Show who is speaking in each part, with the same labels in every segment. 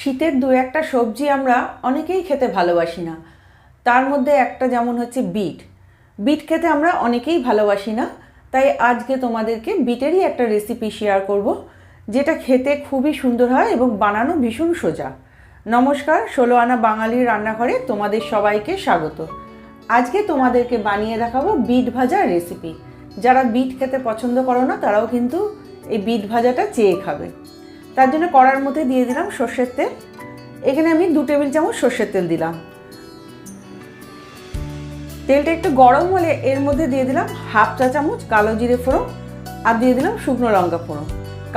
Speaker 1: শীতের দু একটা সবজি আমরা অনেকেই খেতে ভালোবাসি না। তার মধ্যে একটা যেমন হচ্ছে বিট। বিট খেতে আমরা অনেকেই ভালোবাসি না। তাই আজকে তোমাদেরকে বিটেরই একটা রেসিপি শেয়ার করব, যেটা খেতে খুবই সুন্দর হয় এবং বানানো ভীষণ সোজা। নমস্কার ষোলো আনা বাঙালির রান্নাঘরে তোমাদের সবাইকে স্বাগত। আজকে তোমাদেরকে বানিয়ে দেখাবো বিট ভাজার রেসিপি যারা বিট খেতে পছন্দ করো না, তারাও কিন্তু এই বিট ভাজাটা চেয়ে খাবে। তার জন্য কড়ার মধ্যে দিয়ে দিলাম সর্ষের তেল। এখানে আমি দু টেবিল চামচ সর্ষের তেল দিলাম। তেলটা একটু গরম হলে এর মধ্যে দিয়ে দিলাম হাফ চা চামচ কালো জিরে ফোড়ন আর দিয়ে দিলাম শুকনো লঙ্কা ফোড়ন।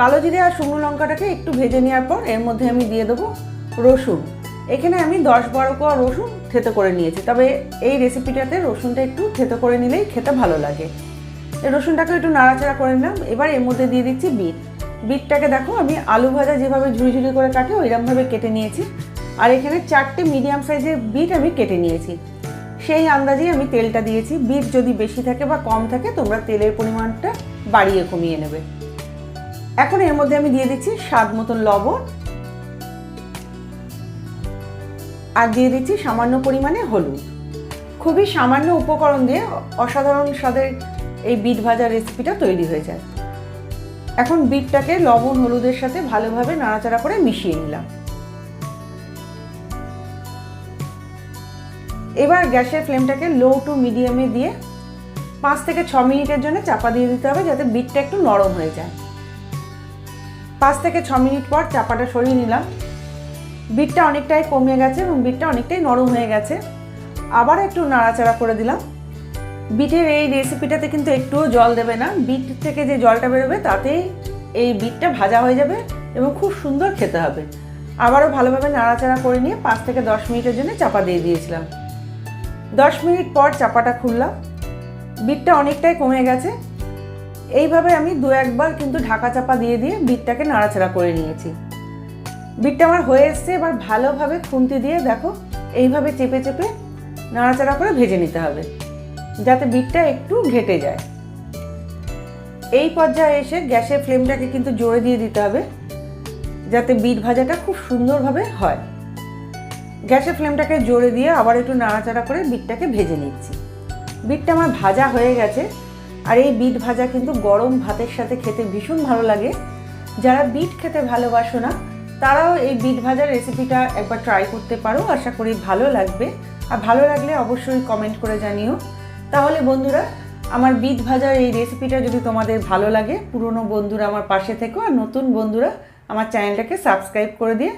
Speaker 1: কালো জিরে আর শুকনো লঙ্কাটাকে একটু ভেজে নেওয়ার পর এর মধ্যে আমি দিয়ে দেবো রসুন। এখানে আমি দশ বারো কোয়া রসুন থেতো করে নিয়েছি, তবে এই রেসিপিটাতে রসুনটা একটু থেতো করে নিলেই খেতে ভালো লাগে। রসুনটাকে একটু নাড়াচাড়া করে নিলাম, এবার এর মধ্যে দিয়ে দিচ্ছি বিট। বিটটাকে দেখো, আমি আলু ভাজা যেভাবে ঝুড়ি ঝুড়ি করে কাটি, ওইরকমভাবে কেটে নিয়েছি। আর এখানে চারটে মিডিয়াম সাইজের বিট আমি কেটে নিয়েছি। সেই আন্দাজেই আমি তেলটা দিয়েছি। বিট যদি বেশি থাকে বা কম থাকে, তোমরা তেলের পরিমাণটা বাড়িয়ে কমিয়ে নেবে। এখন এর মধ্যে আমি দিয়ে দিচ্ছি স্বাদ মতন লবণ। আর দিয়ে দিচ্ছি সামান্য পরিমাণে হলুদ। খুবই সামান্য উপকরণ দিয়ে অসাধারণ স্বাদের এই বিট ভাজা রেসিপিটা তৈরি হয়ে যায়। এখন বিটটাকে লবণ, হলুদের সাথে ভালোভাবে নাড়াচাড়া করে মিশিয়ে নিলাম। এবার গ্যাসের ফ্লেমটাকে লো টু মিডিয়ামে দিয়ে পাঁচ থেকে ছ মিনিটের জন্য চাপা দিয়ে দিতে হবে যাতে বিটটা একটু নরম হয়ে যায়। পাঁচ থেকে ছ মিনিট পর চাপাটা সরিয়ে নিলাম। বিটটা অনেকটাই কমে গেছে এবং বিটটা অনেকটাই নরম হয়ে গেছে। আবার একটু নাড়াচাড়া করে দিলাম। বিটের এই রেসিপিটাতে কিন্তু একটুও জল দেবে না। বিট থেকে যে জলটা বেরোবে, তাতেই এই বিটটা ভাজা হয়ে যাবে এবং খুব সুন্দর খেতে হবে। আবারও ভালোভাবে নাড়াচাড়া করে নিয়ে পাঁচ থেকে দশ মিনিটের জন্য চাপা দিয়ে দিয়েছিলাম। দশ মিনিট পর চাপাটা খুললাম। বিটটা অনেকটাই কমে গেছে। এইভাবে আমি দু একবার কিন্তু ঢাকা চাপা দিয়ে দিয়ে বিটটাকে নাড়াচাড়া করে নিয়েছি। বিটটা আমার হয়ে এসছে, এবার ভালোভাবে খুন্তি দিয়ে দেখো, এইভাবে চেপে চেপে নাড়াচাড়া করে ভেজে নিতে হবে। যাতে বিটটা একটু ঘেটে যায়। এই পর্যায়ে এসে গ্যাসের ফ্লেমটাকে কিন্তু জোরে দিয়ে দিতে হবে, যাতে বিট ভাজাটা খুব সুন্দরভাবে হয়। গ্যাসের ফ্লেমটাকে জোরে দিয়ে আবার একটু নাড়াচাড়া করে বিটটাকে ভেজে নিচ্ছি। বিটটা আমার ভাজা হয়ে গেছে, আর এই বিট ভাজা কিন্তু গরম ভাতের সাথে খেতে ভীষণ ভালো লাগে। যারা বিট খেতে ভালোবাসো না, তারাও এই বিট ভাজার রেসিপিটা একবার ট্রাই করতে পারো। আশা করি ভালো লাগবে। আর ভালো লাগলে অবশ্যই কমেন্ট করে জানিও। তাহলে বন্ধুরা, আমার বিট ভাজার এই রেসিপিটা যদি তোমাদের ভালো লাগে, পুরনো বন্ধুরা আমার পাশে থেকো আর নতুন বন্ধুরা আমার চ্যানেলটাকে সাবস্ক্রাইব করে দিয়ে